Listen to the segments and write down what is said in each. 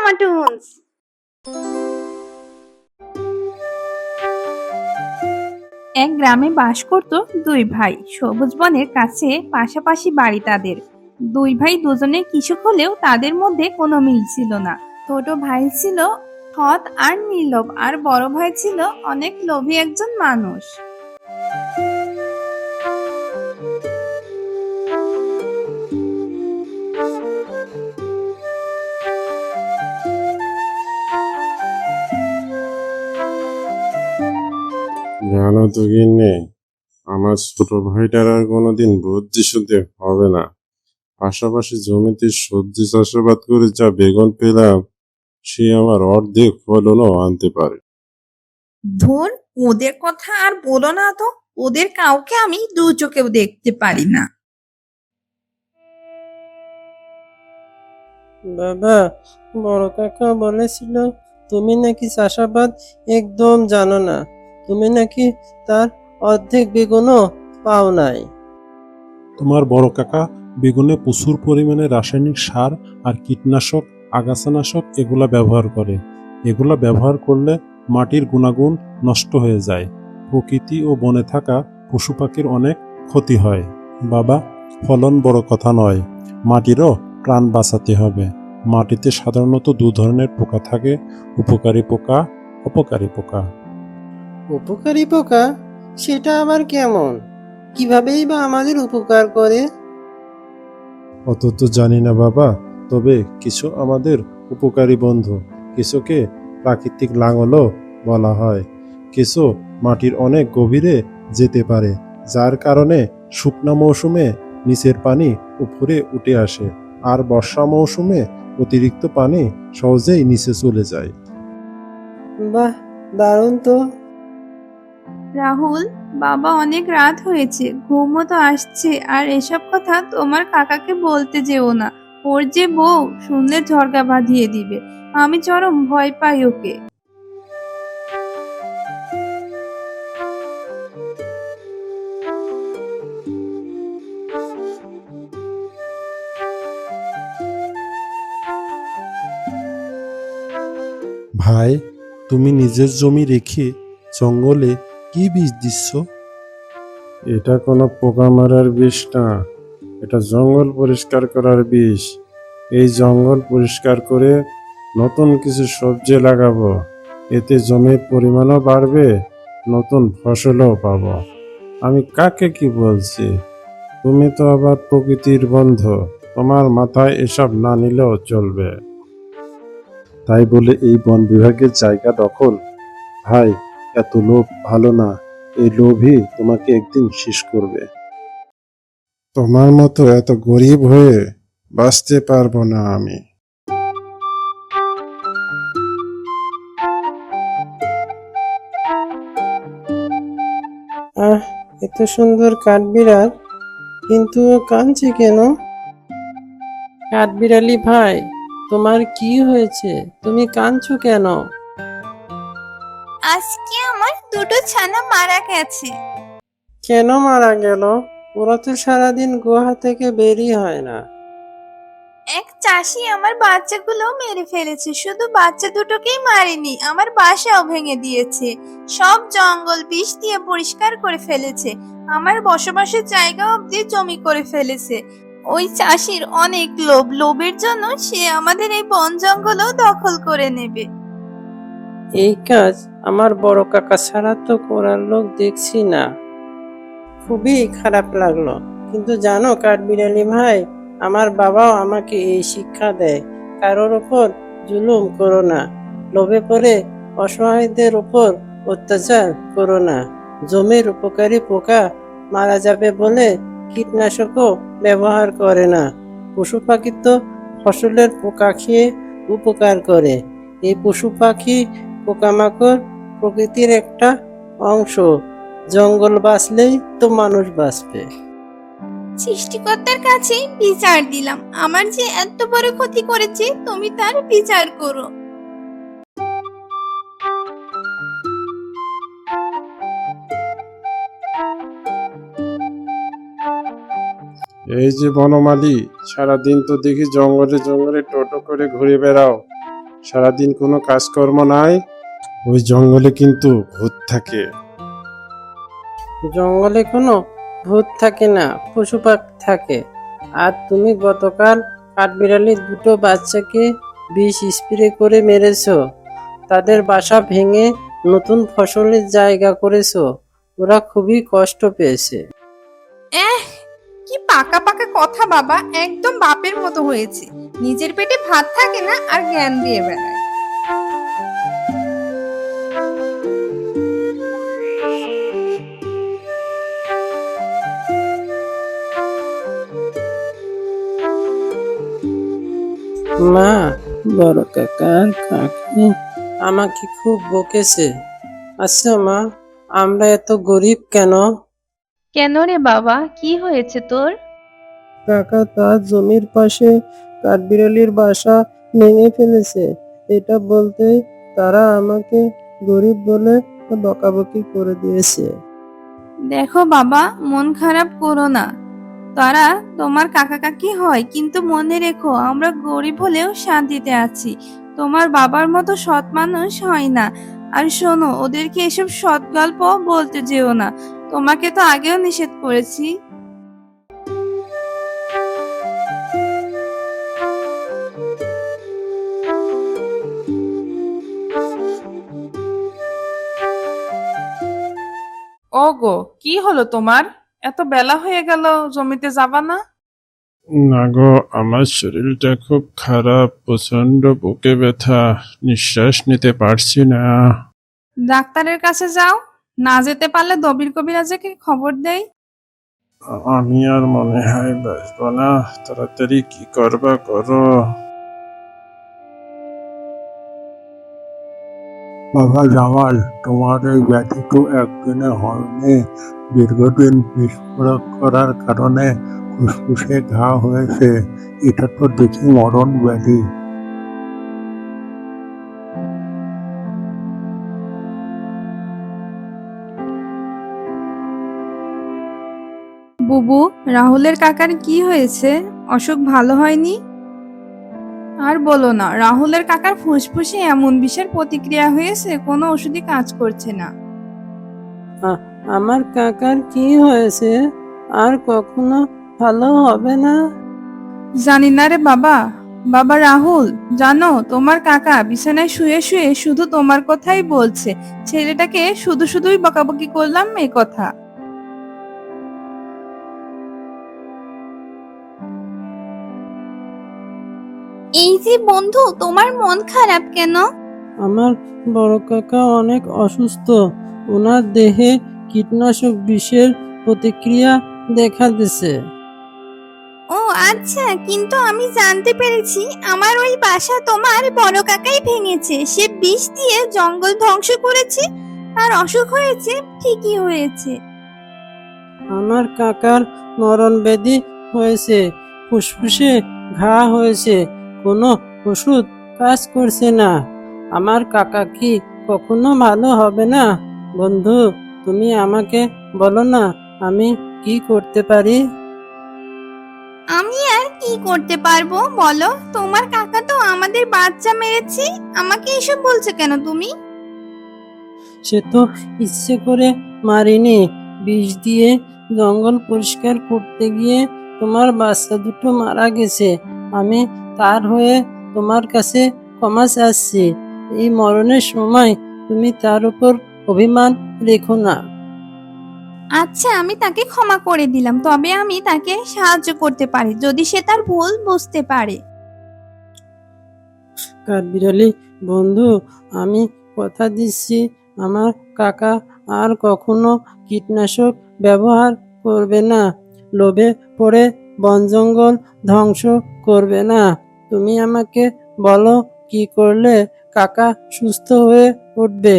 মামাটুন্স এক গ্রামে বাস করত দুই ভাই। সবুজ বনের কাছে পাশাপাশি বাড়ি তাদের। দুই ভাই দুজনে কৃষক হলেও তাদের মধ্যে কোনো মিল ছিল না। ছোট ভাই ছিল সৎ আর নির্লোভ আর বড় ভাই ছিল অনেক লোভী একজন মানুষ। জানো তো গিন্নি আমার ছোট ভাইটার আর কোনোদিন বুদ্ধি শুদ্ধি হবে না। পাশাপাশি জমিতে সবজি চাষাবাদ করে যা বেগুন পেলাম সে আমার অর্ধেক ফলনও আনতে পারে। ধর ওদের কথা আর বলো না তো ওদের কাউকে আমি দু চোখেও দেখতে পারি না। বাবা বড় কাকা বলেছিল তুমি নাকি চাষাবাদ একদম জানো না। তুমি নাকি তার অর্ধেক বেগুনও পাও নাই। তোমার বড় কাকা, বেগুনে প্রচুর পরিমাণে রাসায়নিক সার আর কীটনাশক, আগাছানাশক এগুলা ব্যবহার করে। এগুলা ব্যবহার করলে মাটির গুণাগুণ নষ্ট হয়ে যায়। প্রকৃতি ও বনে থাকা পশু পাখির অনেক ক্ষতি হয়। বাবা, ফলন বড় কথা নয়। মাটিরও প্রাণ বাঁচাতে হবে। মাটিতে সাধারণত দু ধরনের পোকা থাকে, উপকারী পোকা, অপকারী পোকা। উপকারী পোকা? সেটা আবার কেমন? কিভাবেই বা আমাদের উপকার করে? অত তো জানি না বাবা তবে কিছু আমাদের উপকারী বন্ধু কিছুকে প্রাকৃতিক লাঙলও বলা হয়। কিছু মাটির অনেক গভীরে যেতে পারে যার কারণে শুকনা মৌসুমে নিচের পানি উপরে উঠে আসে আর বর্ষা মৌসুমে অতিরিক্ত পানি সহজেই নিচে চলে যায়। বাহ দারুণ তো। রাহুল, বাবা অনেক রাত হয়েছে, ঘুমও তো আসছে, আর এসব কথা তোমার কাকাকে বলতে যেও না। ওর যে বউ, শুনলে ঝরগা বাঁধিয়ে দিবে। আমি চরম ভয় পাই ওকে। ভাই, তুমি নিজের জমি রেখে জঙ্গলে কি বীজ দিচ্ছ? এটা কোনো পোকা মারার বিষ না। এটা জঙ্গল পরিষ্কার করার বিষ এই জঙ্গল পরিষ্কার করে নতুন কিছু সবজি লাগাবো। এতে জমির পরিমাণও বাড়বে নতুন ফসলও পাব। আমি কাকে কি বলছি? তুমি তো আবার প্রকৃতির বন্ধু। তোমার মাথায় এসব না নিলেও চলবে। তাই বলে এই বন বিভাগের জায়গা দখল? ভাই এত লোভ ভালো না এই লোভই তোমাকে একদিন শেষ করবে। তোমার মতো এত গরিব হয়ে বাঁচতে পারব না আমি। আহ এত সুন্দর কাঠবিড়াল কিন্তু কাঁদছে কেন? কাঠবিড়ালি ভাই তোমার কি হয়েছে? তুমি কাঁদছো কেন? আজকে আমার দুটো ছানা মারা গেছে। কেন মারা গেল? ওরা তো সারাদিন গুহা থেকে বেরিয়ে হয় না। এক চাষি আমার বাচ্চাগুলো মেরে ফেলেছে। শুধু বাচ্চা দুটোকেই মারেনি আমার বাসাও ভেঙে দিয়েছে। সব জঙ্গল বিষ দিয়ে পরিষ্কার করে ফেলেছে। আমার বসবাসের জায়গা অব্দি জমি করে ফেলেছে। ওই চাষির অনেক লোভ লোভের জন্য সে আমাদের এই বন জঙ্গলও দখল করে নেবে। এই কাজ আমার বড় কাকা ছাড়া তো করার লোক দেখছি না। খুবই খারাপ লাগল। কিন্তু জানো কাঠবিড়ালি ভাই, আমার বাবাও আমাকে এই শিক্ষা দেয়। কারোর ওপর জুলুম করো না। লোভে পড়ে অসহায়দের ওপর অত্যাচার করো না। জমির উপকারী পোকা মারা যাবে বলে কীটনাশকও ব্যবহার করে না। পশু পাখি তো ফসলের পোকা খেয়ে উপকার করে। এই পশু পাখি পোকামাকড় প্রকৃতির একটা অংশ। জঙ্গল বাঁচলেই তো মানুষ বাঁচবে। সৃষ্টিকর্তার কাছে বিচার দিলাম। আমার যে এত বড় ক্ষতি করেছে তুমি তার বিচার করো। এই যে বনমালী সারাদিন তো দেখি জঙ্গলে জঙ্গলে টোটো করে ঘুরে বেড়াও। সারাদিন কোনো কাজকর্ম নাই ওই জঙ্গলে কিন্তু ভূত থাকে। জঙ্গলে কোনো ভূত থাকে না পশু পাখি থাকে। আর তুমি গতকাল কাঠবিড়ালির দুটো বাচ্চাকে বিষ স্প্রে করে মেরেছো। তাদের বাসা ভেঙে নতুন ফসলের জায়গা করেছ। ওরা খুবই কষ্ট পেয়েছে। এহ কি পাকা পাকা কথা বাবা, একদম বাপের মতো হয়েছে। নিজের পেটে ভাত থাকে না আর জ্ঞান দিয়ে বেড়ায়। মা, বড় কাকা কাকি, আমাকে খুব বকেছে। আচ্ছা মা, আমরা এত গরিব কেন? কেন রে বাবা? কি হয়েছে তোর? কাকা তার জমির পাশে কাঠবিড়ালির বাসা ভেঙে ফেলেছে। এটা বলতে তারা আমাকে গরিব বলে বকাবকি করে দিয়েছে। দেখো বাবা মন খারাপ করো না। তারা তোমার কাকা কাকি হয় কিন্তু মনে রেখো আমরা গরিব হলেও শান্তিতে আছি। তোমার বাবার মতো সৎ মানুষ হয় না। আর শোনো ওদেরকে এসব সৎ গল্প বলতে যেও না। তোমাকে তো আগেও নিষেধ করেছি। ওগো কি হলো তোমার? এত বেলা হয়ে গেল জমিতে যাবা না? না গো আমার শরীরটা খুব খারাপ প্রচণ্ড বুকে ব্যথা নিঃশ্বাস নিতে পারছি না। ডাক্তারের কাছে যাও। না যেতে পারলে দবির কবিরাজকে খবর দেই। আমি আর মনে হয় বাঁচবো না। তাড়াতাড়ি কি করবা করো। বাবা জামাল, তোমার এই ব্যাধি তো একদিনে হয়নি। দীর্ঘদিন বিস্ফোরক করার কারণে ফুসফুসে ঘা হয়েছে। এটা তো দেখি মরণ ব্যাধি। বুবু রাহুলের কাকার কি হয়েছে? অসুখ ভালো হয়নি? আর বলো না রাহুলের কাকার ফুসফুসে এমন বিষের প্রতিক্রিয়া হয়েছে? কোনো ওষুধই কাজ করছে না। আমার কাকার কি হয়েছে? আর কখনো ভালো হবে না? জানি না রে বাবা। বাবা রাহুল জানো তোমার কাকা বিছানায় শুয়ে শুয়ে শুধু তোমার কথাই বলছে। ছেলেটাকে শুধু শুধুই বকাবকি করলাম এই কথা। যে বন্ধু তোমার মন খারাপ কেন? আমার বড় কাকা অনেক অসুস্থ। ওনার দেহে কীটনাশক বিষের প্রতিক্রিয়া দেখা দিছে। ও আচ্ছা কিন্তু আমি জানতে পেরেছি আমার ওই বাসা তোমার বড় কাকাই ভেঙেছে। সে বিষ দিয়ে জঙ্গল ধ্বংস করেছে আর অসুখ হয়েছে ঠিকই হয়েছে। আমার কাকার মরণ ব্যাধি হয়েছে ফুসফুসে ঘা হয়েছে। কোনো ওষুধ কাজ করছে না। আমার কাকা কি কখনো ভালো হবে না? বন্ধু তুমি আমাকে বলো না আমি কি করতে পারি? আমি আর কি করতে পারব বলো? তোমার কাকা তো আমাদের বাচ্চা মেরেছে আমাকে এসব বলছো কেন তুমি? সে তো ইচ্ছে করে মারিনি। বিষ দিয়ে জঙ্গল পরিষ্কার করতে গিয়ে তোমার বাচ্চা দুটো মারা গেছে। আমি তার হয়ে তোমার কাছে ক্ষমা চাচ্ছি। এই মরণের সময় তুমি তার উপর অভিমান রেখো না। আচ্ছা আমি তাকে ক্ষমা করে দিলাম তবে আমি তাকে সাহায্য করতে পারি যদি সে তার ভুল বুঝতে পারে। কাঠবিড়ালি বন্ধু আমি কথা দিচ্ছি আমার কাকা আর কখনো কীটনাশক ব্যবহার করবে না। লোভে পড়ে বন জঙ্গল ধ্বংস করবে না। তুমি আমাকে বলো, কি করলে কাকা সুস্থ হয়ে উঠবে?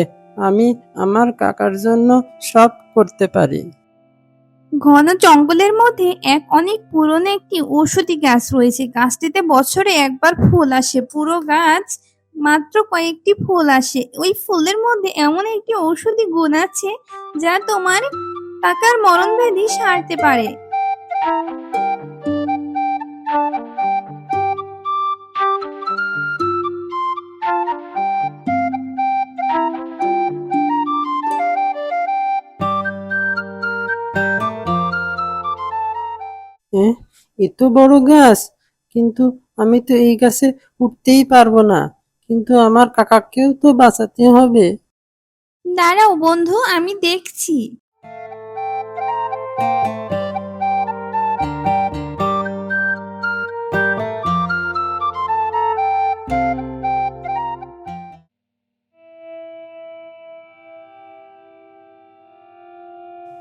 আমি আমার কাকার জন্য সব করতে পারি। ঘন জঙ্গলের মধ্যে এক অনেক পুরনো একটি ঔষধি গাছ রয়েছে। গাছটিতে বছরে একবার ফুল আসে। পুরো গাছ মাত্র কয়েকটি ফুল আসে। ওই ফুলের মধ্যে এমন একটি ঔষধি গুণ আছে, যা তোমার টাকার মরণ ব্যাধি সারতে পারে। এত বড় গাছ কিন্তু আমি তো এই গাছে উঠতেই পারব না কিন্তু আমার কাকাকেও তো বাঁচাতে হবে। দাঁড়াও বন্ধু আমি দেখছি।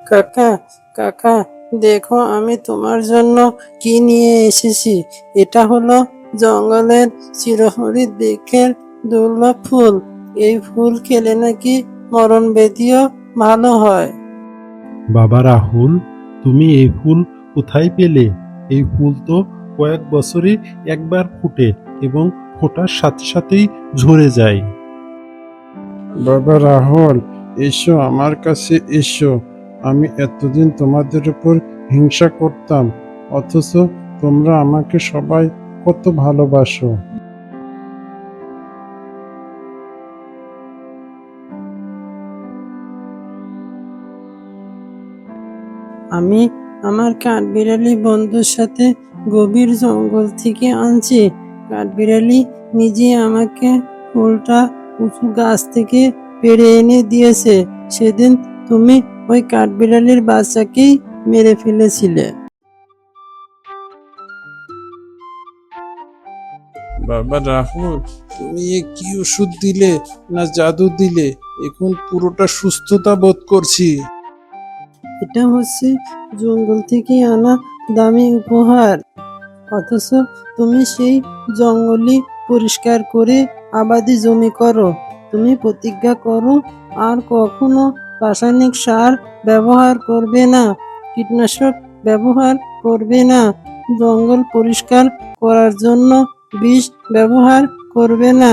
কাকা কাকা দেখো আমি তোমার জন্য কি নিয়ে এসেছি? এটা হলো জঙ্গলের চিরহরিৎ বৃক্ষের দুর্লভ ফুল। এই ফুল খেলে নাকি মরণ ব্যাধিও ভালো হয়। বাবা রাহুল তুমি এই ফুল কোথায় পেলে? এই ফুল তো কয়েক বছরে একবার ফুটে এবং ফোটার সাথে সাথেই ঝরে যায়। বাবা রাহুল এসো আমার কাছে এসো। আমি এতদিন তোমাদের উপর হিংসা করতাম, অথচ তোমরা আমাকে সবাই কত ভালোবাসো। আমি আমার কাঠবিড়ালি বন্ধুর সাথে গভীর জঙ্গল থেকে আনছি। কাঠবিড়ালি নিজে আমাকে ফুলটা উঁচু গাছ থেকে পেরে এনে দিয়েছে। সেদিন তুমি ওই কাঠবিড়ালির বাচ্চাকেই মেরে ফেলেছিলে? বাবা রাহুল তুমি এ কি ওষুধ দিলে না জাদু দিলে? এখন পুরোটা সুস্থতা বোধ করছি। এটা হচ্ছে জঙ্গল থেকে আনা দামি উপহার। অথচ তুমি সেই জঙ্গলই পরিষ্কার করে আবাদি জমি করো। তুমি প্রতিজ্ঞা করো আর কখনো রাসায়নিক সার ব্যবহার করবে না, কীটনাশক ব্যবহার করবে না, জঙ্গল পরিষ্কার করার জন্য বিষ ব্যবহার করবে না।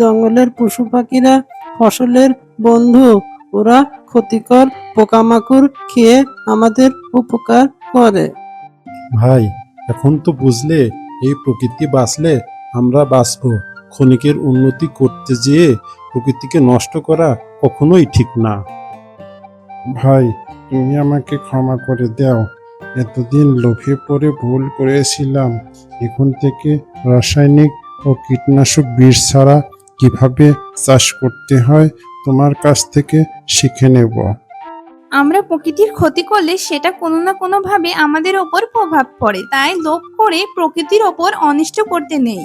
জঙ্গলের পশু পাখিরা ফসলের বন্ধু, ওরা ক্ষতিকর পোকামাকড় খেয়ে আমাদের উপকার করে। ভাই, এখন তো বুঝলে, এই প্রকৃতি বাঁচলে আমরা বাঁচব। ক্ষণিকের উন্নতি করতে যেয়ে প্রকৃতিকে নষ্ট করা কখনোই ঠিক না। ভাই, তুমি আমাকে ক্ষমা করে দাও। এতদিন লোভে পড়ে ভুল করেছিলাম। এখন থেকে রাসায়নিক ও কীটনাশক বিষ ছাড়া কীভাবে চাষ করতে হয়, তোমার কাছ থেকে শিখে নেব। আমরা প্রকৃতির ক্ষতি করলে সেটা কোনো না কোনো ভাবে আমাদের ওপর প্রভাব পড়ে, তাই লোভ করে প্রকৃতির ওপর অনিষ্ট করতে নেই।